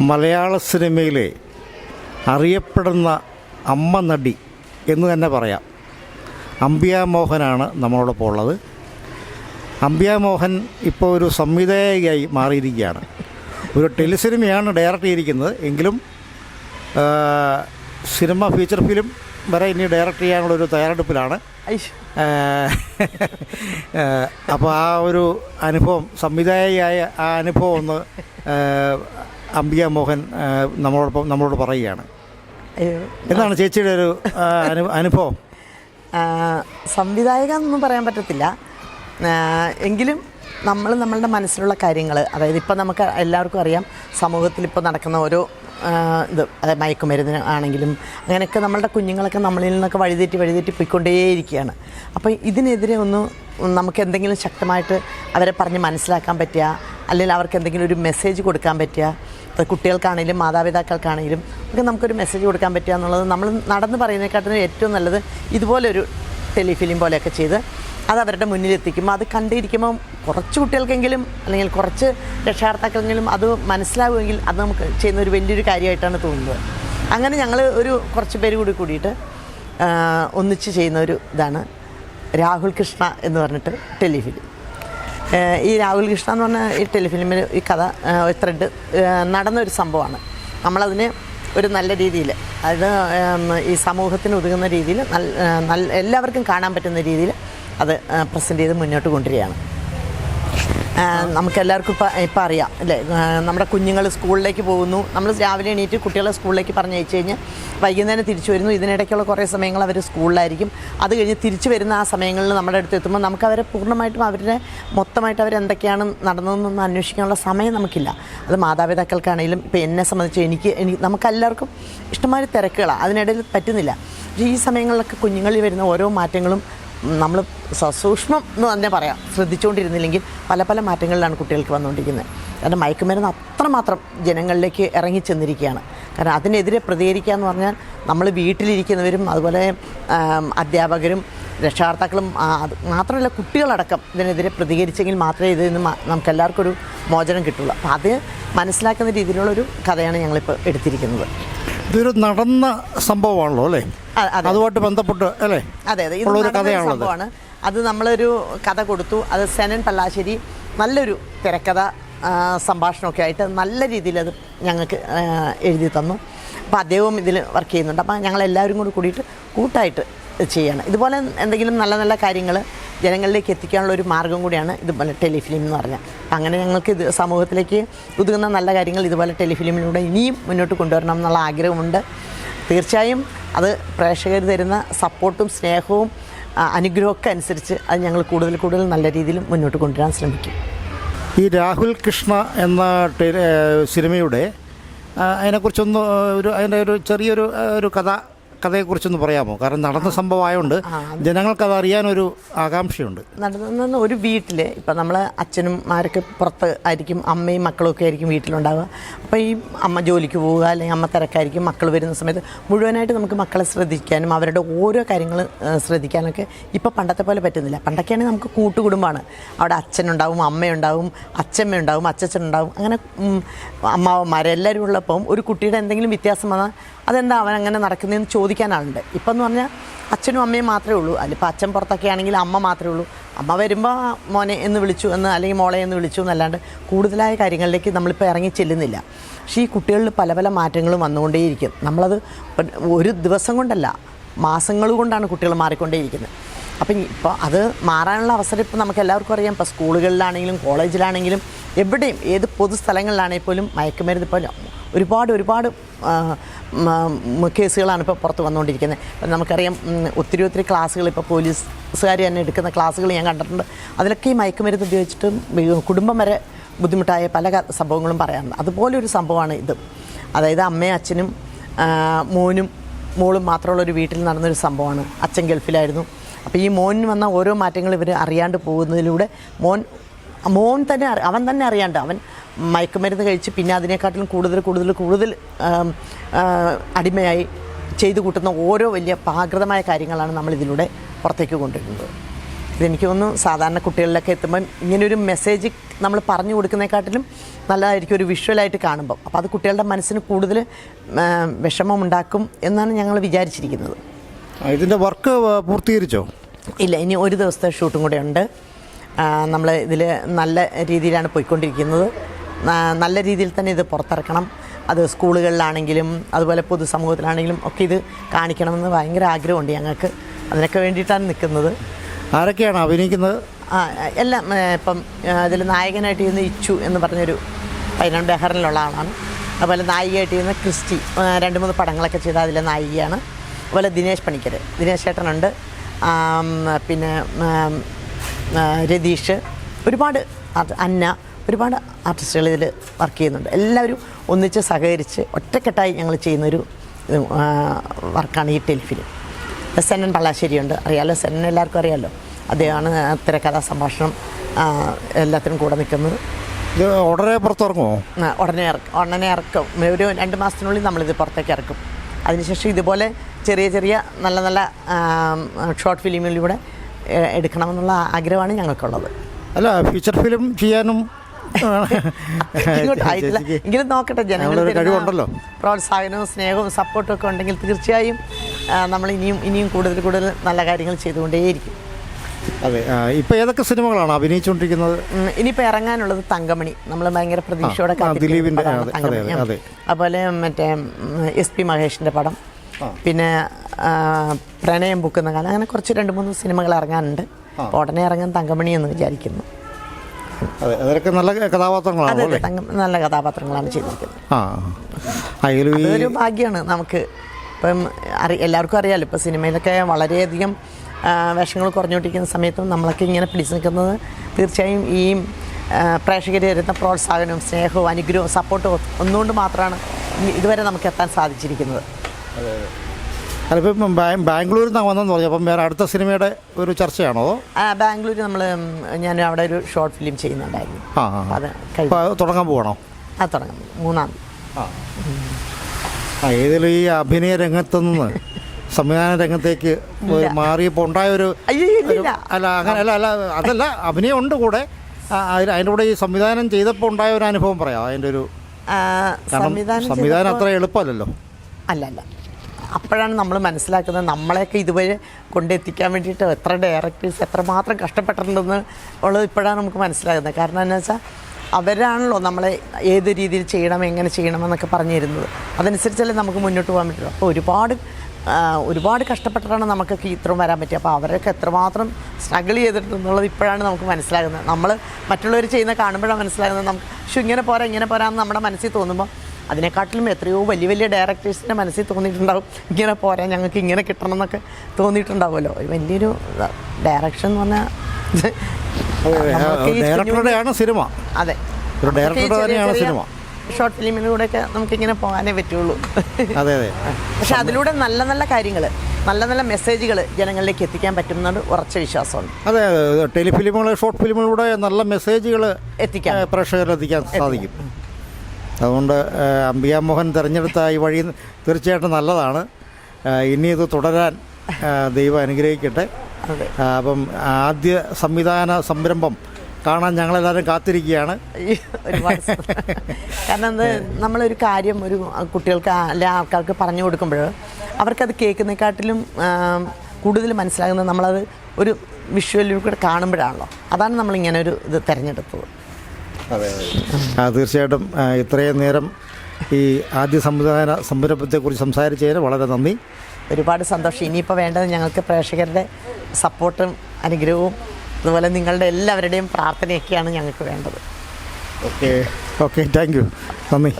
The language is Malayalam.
മലയാള സിനിമയിലെ അറിയപ്പെടുന്ന അമ്മ നടി എന്ന് തന്നെ പറയാം. അംബിയ മോഹനാണ് നമ്മളോടൊപ്പം ഉള്ളത്. അംബിയ മോഹൻ ഇപ്പോൾ ഒരു സംവിധായകയായി മാറിയിരിക്കുകയാണ്. ഒരു ടെലിസിനിമയാണ് ഡയറക്റ്റ് ചെയ്തിരിക്കുന്നത്. എങ്കിലും സിനിമ ഫീച്ചർ ഫിലിം വരെ ഇനി ഡയറക്റ്റ് ചെയ്യാനുള്ള ഒരു തയ്യാറെടുപ്പിലാണ്. അപ്പോൾ ആ ഒരു അനുഭവം സംവിധായകയായ ആ അനുഭവം ഒന്ന് അംബിക മോഹൻ നമ്മളോടൊപ്പം നമ്മളോട് പറയുകയാണ്. എന്താണ് ചേച്ചിയുടെ ഒരു അനുഭവം? സംവിധായക എന്നൊന്നും പറയാൻ പറ്റത്തില്ല. എങ്കിലും നമ്മൾ നമ്മളുടെ മനസ്സിലുള്ള കാര്യങ്ങൾ അതായത് ഇപ്പം നമുക്ക് എല്ലാവർക്കും അറിയാം സമൂഹത്തിൽ ഇപ്പോൾ നടക്കുന്ന ഓരോ ഇത് അതായത് മയക്കുമരുന്ന് ആണെങ്കിലും അങ്ങനെയൊക്കെ നമ്മളുടെ കുഞ്ഞുങ്ങളൊക്കെ നമ്മളിൽ നിന്നൊക്കെ വഴിതെറ്റി വഴിതെറ്റി പോയിക്കൊണ്ടേയിരിക്കുകയാണ്. അപ്പോൾ ഇതിനെതിരെ ഒന്ന് നമുക്ക് എന്തെങ്കിലും ശക്തമായിട്ട് അവരെ പറഞ്ഞ് മനസ്സിലാക്കാൻ പറ്റുക അല്ലെങ്കിൽ അവർക്ക് എന്തെങ്കിലും ഒരു മെസ്സേജ് കൊടുക്കാൻ പറ്റുക അത് കുട്ടികൾക്കാണെങ്കിലും മാതാപിതാക്കൾക്കാണെങ്കിലും ഒക്കെ നമുക്കൊരു മെസ്സേജ് കൊടുക്കാൻ പറ്റുക എന്നുള്ളത് നമ്മൾ നടന്ന് പറയുന്നതിനെക്കാട്ടിലും ഏറ്റവും നല്ലത് ഇതുപോലൊരു ടെലിഫിലിം പോലെയൊക്കെ ചെയ്ത് അത് അവരുടെ മുന്നിലെത്തിക്കുമ്പോൾ അത് കണ്ടിരിക്കുമ്പോൾ കുറച്ച് കുട്ടികൾക്കെങ്കിലും അല്ലെങ്കിൽ കുറച്ച് രക്ഷാകർത്താക്കളെങ്കിലും അത് മനസ്സിലാവുമെങ്കിൽ അത് നമുക്ക് ചെയ്യുന്ന ഒരു വലിയൊരു കാര്യമായിട്ടാണ് തോന്നുന്നത്. അങ്ങനെ ഞങ്ങൾ ഒരു കുറച്ച് പേര് കൂടി കൂടിയിട്ട് ഒന്നിച്ച് ചെയ്യുന്ന ഒരു ഇതാണ് രാഹുൽ കൃഷ്ണ എന്ന് പറഞ്ഞിട്ട് ടെലിഫിലിം. ഈ രാഹുൽ കൃഷ്ണ എന്ന് പറഞ്ഞ ഈ ടെലിഫിലിമിൽ ഈ കഥ ഒരു ത്രെഡ് നടന്നൊരു സംഭവമാണ്. നമ്മളതിനെ ഒരു നല്ല രീതിയിൽ അതായത് ഈ സമൂഹത്തിന് ഒതുങ്ങുന്ന രീതിയിൽ നല്ല എല്ലാവർക്കും കാണാൻ പറ്റുന്ന രീതിയിൽ അത് പ്രസന്റ് ചെയ്ത് മുന്നോട്ട് കൊണ്ടുവരികയാണ്. നമുക്കെല്ലാവർക്കും ഇപ്പം ഇപ്പം അറിയാം അല്ലേ? നമ്മുടെ കുഞ്ഞുങ്ങൾ സ്കൂളിലേക്ക് പോകുന്നു. നമ്മൾ രാവിലെ എണീറ്റ് കുട്ടികളെ സ്കൂളിലേക്ക് പറഞ്ഞ് അയച്ചു കഴിഞ്ഞാൽ വൈകുന്നേരം തിരിച്ചു വരുന്നു. ഇതിനിടയ്ക്കുള്ള കുറേ സമയങ്ങൾ അവർ സ്കൂളിലായിരിക്കും. അത് കഴിഞ്ഞ് തിരിച്ചു വരുന്ന ആ സമയങ്ങളിൽ നമ്മുടെ അടുത്ത് എത്തുമ്പോൾ നമുക്ക് അവരെ പൂർണമായിട്ടും അവരുടെ മൊത്തമായിട്ട് അവരെന്തൊക്കെയാണ് നടന്നതെന്നൊന്നും അന്വേഷിക്കാനുള്ള സമയം നമുക്കില്ല. അത് മാതാപിതാക്കൾക്കാണെങ്കിലും ഇപ്പോൾ എന്നെ സംബന്ധിച്ച് എനിക്ക് എനിക്ക് നമുക്കെല്ലാവർക്കും ഇഷ്ടംമാതിരി തിരക്കുകളാണ് അതിനിടയിൽ പറ്റുന്നില്ല. പക്ഷേ ഈ സമയങ്ങളിലൊക്കെ കുഞ്ഞുങ്ങളിൽ വരുന്ന ഓരോ മാറ്റങ്ങളും നമ്മൾ സസൂക്ഷ്മം എന്ന് തന്നെ പറയാം. ശ്രദ്ധിച്ചുകൊണ്ടിരുന്നില്ലെങ്കിൽ പല പല മാറ്റങ്ങളിലാണ് കുട്ടികൾക്ക് വന്നുകൊണ്ടിരിക്കുന്നത്. കാരണം മയക്കുമരുന്ന് അത്രമാത്രം ജനങ്ങളിലേക്ക് ഇറങ്ങി ചെന്നിരിക്കുകയാണ്. കാരണം അതിനെതിരെ പ്രതികരിക്കുക എന്ന് പറഞ്ഞാൽ നമ്മൾ വീട്ടിലിരിക്കുന്നവരും അതുപോലെ അധ്യാപകരും രക്ഷാകർത്താക്കളും മാത്രമല്ല കുട്ടികളടക്കം ഇതിനെതിരെ പ്രതികരിച്ചെങ്കിൽ മാത്രമേ ഇതിൽ നിന്ന് നമുക്ക് എല്ലാവർക്കും ഒരു മോചനം കിട്ടുള്ളൂ. അപ്പോൾ അത് മനസ്സിലാക്കുന്ന രീതിയിലുള്ള ഒരു കഥയാണ് ഞങ്ങളിപ്പോൾ എടുത്തിരിക്കുന്നത്. ഇതൊരു നടന്ന സംഭവമാണല്ലോ അല്ലേ? അതുമായിട്ട് ബന്ധപ്പെട്ട് അല്ലേ? അതെ അതെ. ഇത് സംഭവമാണ്. അത് നമ്മളൊരു കഥ കൊടുത്തു. അത് സെനൻ പല്ലാശ്ശേരി നല്ലൊരു തിരക്കഥ സംഭാഷണമൊക്കെ ആയിട്ട് നല്ല രീതിയിൽ അത് ഞങ്ങൾക്ക് എഴുതി തന്നു. അപ്പോൾ അദ്ദേഹവും ഇതിൽ വർക്ക് ചെയ്യുന്നുണ്ട്. അപ്പോൾ ഞങ്ങൾ എല്ലാവരും കൂടി കൂടിയിട്ട് കൂട്ടായിട്ട് ചെയ്യണം. ഇതുപോലെ എന്തെങ്കിലും നല്ല നല്ല കാര്യങ്ങൾ ജനങ്ങളിലേക്ക് എത്തിക്കാനുള്ള ഒരു മാർഗം കൂടിയാണ് ഇതുപോലെ ടെലിഫിലിം എന്ന് പറഞ്ഞാൽ. അങ്ങനെ ഞങ്ങൾക്ക് ഇത് സമൂഹത്തിലേക്ക് ഒതുങ്ങുന്ന നല്ല കാര്യങ്ങൾ ഇതുപോലെ ടെലിഫിലിമിലൂടെ ഇനിയും മുന്നോട്ട് കൊണ്ടുവരണം എന്നുള്ള ആഗ്രഹമുണ്ട്. തീർച്ചയായും അത് പ്രേക്ഷകർ തരുന്ന സപ്പോർട്ടും സ്നേഹവും അനുഗ്രഹമൊക്കെ അനുസരിച്ച് അത് ഞങ്ങൾ കൂടുതൽ കൂടുതൽ നല്ല രീതിയിൽ മുന്നോട്ട് കൊണ്ടുവരാൻ ശ്രമിക്കും. ഈ രാഹുൽ കൃഷ്ണ എന്ന സിനിമയുടെ അതിനെക്കുറിച്ചൊന്ന് ഒരു അതിന്റെ ഒരു ചെറിയൊരു ഒരു കഥ കഥയെക്കുറിച്ചൊന്ന് പറയാമോ? കാരണം നടന്ന സംഭവമായതുകൊണ്ട് ജനങ്ങൾക്ക് അത് അറിയാനൊരു ആകാംക്ഷയുണ്ട്. നടന്ന ഒരു വീട്ടിൽ ഇപ്പം നമ്മൾ അച്ഛനും മാരൊക്കെ പുറത്ത് ആയിരിക്കും അമ്മയും മക്കളും ഒക്കെ ആയിരിക്കും വീട്ടിലുണ്ടാവുക. അപ്പോൾ ഈ അമ്മ ജോലിക്ക് പോവുക അല്ലെങ്കിൽ അമ്മ തിരക്കായിരിക്കും മക്കൾ വരുന്ന സമയത്ത് മുഴുവനായിട്ട് നമുക്ക് മക്കളെ ശ്രദ്ധിക്കാനും അവരുടെ ഓരോ കാര്യങ്ങൾ ശ്രദ്ധിക്കാനൊക്കെ ഇപ്പോൾ പണ്ടത്തെ പോലെ പറ്റുന്നില്ല. പണ്ടൊക്കെയാണെങ്കിൽ നമുക്ക് കൂട്ടുകുടുംബമാണ് അവിടെ അച്ഛനുണ്ടാവും അമ്മയുണ്ടാവും അച്ഛമ്മയുണ്ടാവും അച്ഛനുണ്ടാവും അങ്ങനെ അമ്മാവന്മാരെല്ലാവരും ഉള്ളപ്പം ഒരു കുട്ടിയുടെ എന്തെങ്കിലും വ്യത്യാസം വന്നാൽ അതെന്താ അവൻ അങ്ങനെ നടക്കുന്നതെന്ന് ചോദിക്കാൻ ആളുണ്ട് ഇപ്പം എന്ന് പറഞ്ഞാൽ അച്ഛനും അമ്മയും മാത്രമേ ഉള്ളൂ. അതിലിപ്പോൾ അച്ഛൻ പുറത്തൊക്കെ ആണെങ്കിൽ അമ്മ മാത്രമേ ഉള്ളൂ. അമ്മ വരുമ്പോൾ മോനെ എന്ന് വിളിച്ചു എന്ന് അല്ലെങ്കിൽ മോളെ എന്ന് വിളിച്ചു എന്നല്ലാണ്ട് കൂടുതലായ കാര്യങ്ങളിലേക്ക് നമ്മളിപ്പോൾ ഇറങ്ങി ചെല്ലുന്നില്ല. പക്ഷേ ഈ കുട്ടികളിൽ പല പല മാറ്റങ്ങളും വന്നുകൊണ്ടേയിരിക്കും. നമ്മളത് ഒരു ദിവസം കൊണ്ടല്ല മാസങ്ങൾ കൊണ്ടാണ് കുട്ടികൾ മാറിക്കൊണ്ടേയിരിക്കുന്നത്. അപ്പം ഇപ്പോൾ അത് മാറാനുള്ള അവസരം ഇപ്പോൾ നമുക്ക് എല്ലാവർക്കും അറിയാം. ഇപ്പോൾ സ്കൂളുകളിലാണെങ്കിലും കോളേജിലാണെങ്കിലും എവിടെയും ഏത് പൊതുസ്ഥലങ്ങളിലാണെങ്കിൽ പോലും മയക്കുമരുന്ന് ഇപ്പോൾ ഒരുപാട് ഒരുപാട് കേസുകളാണ് ഇപ്പോൾ പുറത്ത് വന്നുകൊണ്ടിരിക്കുന്നത്. ഇപ്പം നമുക്കറിയാം ഒത്തിരി ഒത്തിരി ക്ലാസ്സുകൾ ഇപ്പോൾ പോലീസുകാർ തന്നെ എടുക്കുന്ന ക്ലാസ്സുകൾ ഞാൻ കണ്ടിട്ടുണ്ട്. അതിലൊക്കെ ഈ മയക്കുമരുന്ന് ഉപയോഗിച്ചിട്ട് കുടുംബം വരെ ബുദ്ധിമുട്ടായ പല സംഭവങ്ങളും പറയാറുണ്ട്. അതുപോലെ ഒരു സംഭവമാണ് ഇത്. അതായത് അമ്മയും അച്ഛനും മോനും മോളും മാത്രമുള്ള ഒരു വീട്ടിൽ നടന്നൊരു സംഭവമാണ്. അച്ഛൻ ഗൾഫിലായിരുന്നു. അപ്പോൾ ഈ മോനിന് വന്ന ഓരോ മാറ്റങ്ങൾ ഇവർ അറിയാണ്ട് പോകുന്നതിലൂടെ മോൻ മോൻ തന്നെ അവൻ തന്നെ അറിയാണ്ട് അവൻ മയക്കുമരുന്ന് കഴിച്ച് പിന്നെ അതിനെക്കാട്ടിലും കൂടുതൽ കൂടുതൽ കൂടുതൽ അടിമയായി ചെയ്തു കൂട്ടുന്ന ഓരോ വലിയ പാകൃതമായ കാര്യങ്ങളാണ് നമ്മളിതിലൂടെ പുറത്തേക്ക് കൊണ്ടുവരുന്നത്. ഇതെനിക്ക് തോന്നുന്നു സാധാരണ കുട്ടികളിലൊക്കെ എത്തുമ്പം ഇങ്ങനൊരു മെസ്സേജ് നമ്മൾ പറഞ്ഞു കൊടുക്കുന്നതിനെക്കാട്ടിലും നല്ലതായിരിക്കും ഒരു വിഷ്വലായിട്ട് കാണുമ്പം. അപ്പോൾ അത് കുട്ടികളുടെ മനസ്സിന് കൂടുതൽ വിഷമം ഉണ്ടാക്കും എന്നാണ് ഞങ്ങൾ വിചാരിച്ചിരിക്കുന്നത്. ഇതിന്റെ വർക്ക് പൂർത്തീകരിച്ചോ? ഇല്ല ഇനി ഒരു ദിവസത്തെ ഷൂട്ടും കൂടെ ഉണ്ട്. നമ്മൾ ഇതിൽ നല്ല രീതിയിലാണ് പോയിക്കൊണ്ടിരിക്കുന്നത്. നല്ല രീതിയിൽ തന്നെ ഇത് പുറത്തിറക്കണം. അത് സ്കൂളുകളിലാണെങ്കിലും അതുപോലെ പൊതുസമൂഹത്തിലാണെങ്കിലും ഒക്കെ ഇത് കാണിക്കണമെന്ന് ഭയങ്കര ആഗ്രഹമുണ്ട് ഞങ്ങൾക്ക്. അതിനൊക്കെ വേണ്ടിയിട്ടാണ് നിൽക്കുന്നത്. ആരൊക്കെയാണ് അഭിനയിക്കുന്നത്? ആ എല്ലാം ഇപ്പം അതിൽ നായകനായിട്ട് ചെയ്യുന്ന ഇച്ചു എന്ന് പറഞ്ഞൊരു പതിനെണ്ട് ബെഹറിലുള്ള ആളാണ്. അതുപോലെ നായികയായിട്ട് ചെയ്യുന്ന ക്രിസ്റ്റി രണ്ട് മൂന്ന് പടങ്ങളൊക്കെ ചെയ്ത അതിലെ നായികയാണ്. അതുപോലെ ദിനേശ് പണിക്കർ ദിനേശ് ചേട്ടനുണ്ട് പിന്നെ രതീഷ് ഒരുപാട് അന്ന ഒരുപാട് ആർട്ടിസ്റ്റുകൾ ഇതിൽ വർക്ക് ചെയ്യുന്നുണ്ട്. എല്ലാവരും ഒന്നിച്ച് സഹകരിച്ച് ഒറ്റക്കെട്ടായി ഞങ്ങൾ ചെയ്യുന്നൊരു വർക്കാണ് ഈ ടെലിഫിലിം. സെന്നൻ പള്ളാശ്ശേരിയുണ്ട്. അറിയാലോ? സെന്നൻ എല്ലാവർക്കും അറിയാമല്ലോ അദ്ദേഹമാണ് തിരക്കഥാ സംഭാഷണം എല്ലാത്തിനും കൂടെ നിൽക്കുന്നത്. ഇത് ഉടനെ പുറത്തിറങ്ങുമോ? ഉടനെ ഇറക്കും ഉടനെ ഇറക്കും. ഒരു രണ്ട് മാസത്തിനുള്ളിൽ നമ്മളിത് പുറത്തേക്ക് ഇറക്കും. അതിനുശേഷം ഇതുപോലെ ചെറിയ ചെറിയ നല്ല നല്ല ഷോർട്ട് ഫിലിമിലൂടെ എടുക്കണമെന്നുള്ള ആഗ്രഹമാണ് ഞങ്ങൾക്കുള്ളത്. അല്ല ഫീച്ചർ ഫിലിം ചെയ്യാനും എങ്കിലും നോക്കട്ടെ ജനങ്ങളുടെ. പ്രോത്സാഹനവും സ്നേഹവും സപ്പോർട്ടും ഒക്കെ ഉണ്ടെങ്കിൽ തീർച്ചയായും നമ്മൾ ഇനിയും ഇനിയും കൂടുതൽ കൂടുതൽ നല്ല കാര്യങ്ങൾ ചെയ്തുകൊണ്ടേയിരിക്കും. അതെ ആ, ഇപ്പൊ ഏതൊക്കെ സിനിമകളാണ് അഭിനയിച്ചുകൊണ്ടിരിക്കുന്നത്? ഇനിയിപ്പോൾ ഇറങ്ങാനുള്ളത് തങ്കമണി. നമ്മൾ ഭയങ്കര പ്രതീക്ഷയോടെ ദിലീപിന്റെ. അതുപോലെ മറ്റേ എസ് പി മഹേഷിന്റെ പടം. പിന്നെ പ്രണയം പൂക്കുന്ന കാലം. അങ്ങനെ കുറച്ച് രണ്ട് മൂന്ന് സിനിമകൾ ഇറങ്ങാനുണ്ട്. ഉടനെ ഇറങ്ങാൻ തങ്കമണി എന്ന് വിചാരിക്കുന്നു. അതെ അതൊക്കെ നല്ല കഥാപാത്രങ്ങളാണ് നല്ല കഥാപാത്രങ്ങളാണ് ചെയ്തിരിക്കുന്നത്. ആ ഭാഗ്യമാണ് നമുക്ക്. ഇപ്പം അറി എല്ലാവർക്കും അറിയാമല്ലോ ഇപ്പോൾ സിനിമയിലൊക്കെ വളരെയധികം വേഷങ്ങൾ കുറഞ്ഞുകൊണ്ടിരിക്കുന്ന സമയത്തും നമ്മളൊക്കെ ഇങ്ങനെ പിടിച്ചു നിൽക്കുന്നത് തീർച്ചയായും ഈ പ്രേക്ഷകർ തരുന്ന പ്രോത്സാഹനവും സ്നേഹവും അനുഗ്രഹവും സപ്പോർട്ടും ഒന്നുകൊണ്ട് മാത്രമാണ് ഇതുവരെ നമുക്ക് എത്താൻ സാധിച്ചിരിക്കുന്നത്. അതിപ്പം ബാംഗ്ലൂരിൽ നിന്നാണ് വന്നെന്ന് പറഞ്ഞു. അപ്പം വേറെ അടുത്ത സിനിമയുടെ ഒരു ചർച്ചയാണോ ആ, ബാംഗ്ലൂർ നമ്മൾ ഞാൻ അവിടെ ഒരു ഷോർട്ട് ഫിലിം ചെയ്യുന്നുണ്ടായിരുന്നു. അത് തുടങ്ങാൻ പോകണോ ആ തുടങ്ങാം മൂന്നാം ആ. ഏതിലും ഈ അഭിനയ രംഗത്ത് നിന്ന് സംവിധാന രംഗത്തേക്ക് ഒരു മാറിയപ്പോൾ അയ്യോ ഇല്ല, ഇല്ല. അല്ല അങ്ങനെ അല്ല അല്ല അതല്ല അഭിനയം ഉണ്ട് കൂടെ. അതിന്റെ അതിന്റെ കൂടെ ഈ സംവിധാനം ചെയ്തപ്പോൾ ഉണ്ടായ ഒരു അനുഭവം പറയാം അതിന്റെ ഒരു സംവിധാനം സംവിധാനം അത്ര എളുപ്പമല്ലല്ലോ. അല്ല അല്ല. അപ്പോഴാണ് നമ്മൾ മനസ്സിലാക്കുന്നത് നമ്മളെയൊക്കെ ഇതുവരെ കൊണ്ടെത്തിക്കാൻ വേണ്ടിയിട്ട് എത്ര ഡയറക്ടേഴ്സ് എത്രമാത്രം കഷ്ടപ്പെട്ടിട്ടുണ്ടെന്ന് ഉള്ളത് ഇപ്പോഴാണ് നമുക്ക് മനസ്സിലാകുന്നത്. കാരണം എന്താ വെച്ചാൽ അവരാണല്ലോ നമ്മളെ ഏത് രീതിയിൽ ചെയ്യണം എങ്ങനെ ചെയ്യണം എന്നൊക്കെ പറഞ്ഞു തരുന്നത് അതനുസരിച്ചല്ലേ നമുക്ക് മുന്നോട്ട് പോകാൻ പറ്റുള്ളൂ. അപ്പോൾ ഒരുപാട് ഒരുപാട് കഷ്ടപ്പെട്ടിട്ടാണ് നമുക്കൊക്കെ ഇത്രയും വരാൻ പറ്റുക അപ്പോൾ അവരൊക്കെ എത്രമാത്രം സ്ട്രഗിൾ ചെയ്തിട്ടുണ്ടെന്നുള്ളത് ഇപ്പോഴാണ് നമുക്ക് മനസ്സിലാകുന്നത്. നമ്മൾ മറ്റുള്ളവർ ചെയ്യുന്ന കാണുമ്പോഴാണ് മനസ്സിലാകുന്നത്. നമുക്ക് പക്ഷെ ഇങ്ങനെ പോരാ ഇങ്ങനെ പോരാന്ന് നമ്മുടെ മനസ്സിൽ തോന്നുമ്പോൾ അതിനെക്കാട്ടിലും എത്രയോ വലിയ വലിയ ഡയറക്ടേഴ്സിന്റെ മനസ്സിൽ തോന്നിയിട്ടുണ്ടാവും. ഇങ്ങനെ പോരാ ഞങ്ങൾക്ക് ഇങ്ങനെ കിട്ടണം എന്നൊക്കെ തോന്നിയിട്ടുണ്ടാവുമല്ലോ. വലിയൊരു ഡയറക്ഷൻ എന്ന് പറഞ്ഞാൽ ഡയറക്ടറുടെയാണ് സിനിമ. അതെ. ഒരു ഡയറക്ടറുടെ തന്നെയാണ് സിനിമ. ഷോർട്ട് ഫിലിമിലൂടെയൊക്കെ നമുക്കിങ്ങനെ പോകാനേ പറ്റുള്ളൂ. അതെ അതെ. പക്ഷെ അതിലൂടെ നല്ല നല്ല കാര്യങ്ങൾ നല്ല നല്ല മെസ്സേജുകൾ ജനങ്ങളിലേക്ക് എത്തിക്കാൻ പറ്റുമെന്നൊരു ഉറച്ച വിശ്വാസമുണ്ട്. അതെ അതെ. ടെലിഫിലിമുകൾ ഷോർട്ട് ഫിലിമുകളിലൂടെ നല്ല മെസ്സേജുകൾ എത്തിക്കാൻ പ്രേക്ഷകരിലെത്തിക്കാൻ സാധിക്കും. അതുകൊണ്ട് അംബികാമോഹൻ അംബിക മോഹൻ തിരഞ്ഞെടുത്ത ഈ വഴി തീർച്ചയായിട്ടും നല്ലതാണ്. ഇനി ഇത് തുടരാൻ ദൈവം അനുഗ്രഹിക്കട്ടെ. അപ്പം ആദ്യ സംവിധാന സംരംഭം കാണാൻ ഞങ്ങളെല്ലാവരും കാത്തിരിക്കുകയാണ്. കാരണം അത് നമ്മളൊരു കാര്യം ഒരു കുട്ടികൾക്ക് അല്ലെ ആൾക്കാർക്ക് പറഞ്ഞു കൊടുക്കുമ്പോൾ അവർക്കത് കേൾക്കുന്നതിനെക്കാട്ടിലും കൂടുതൽ മനസ്സിലാകുന്നത് നമ്മളത് ഒരു വിഷ്വലിലൂടെ കാണുമ്പോഴാണല്ലോ. അതാണ് നമ്മളിങ്ങനെ ഒരു ഇത് തിരഞ്ഞെടുത്തത്. അതെ തീർച്ചയായിട്ടും ഇത്രയും നേരം ഈ ആദ്യ സംവിധാന സംരംഭത്തെക്കുറിച്ച് സംസാരിച്ചതിന് വളരെ നന്ദി. ഒരുപാട് സന്തോഷം. ഇനിയിപ്പോൾ വേണ്ടത് ഞങ്ങൾക്ക് പ്രേക്ഷകരുടെ സപ്പോർട്ടും അനുഗ്രഹവും അതുപോലെ നിങ്ങളുടെ എല്ലാവരുടെയും പ്രാർത്ഥനയൊക്കെയാണ് ഞങ്ങൾക്ക് വേണ്ടത്. ഓക്കെ ഓക്കെ താങ്ക് യു നന്ദി.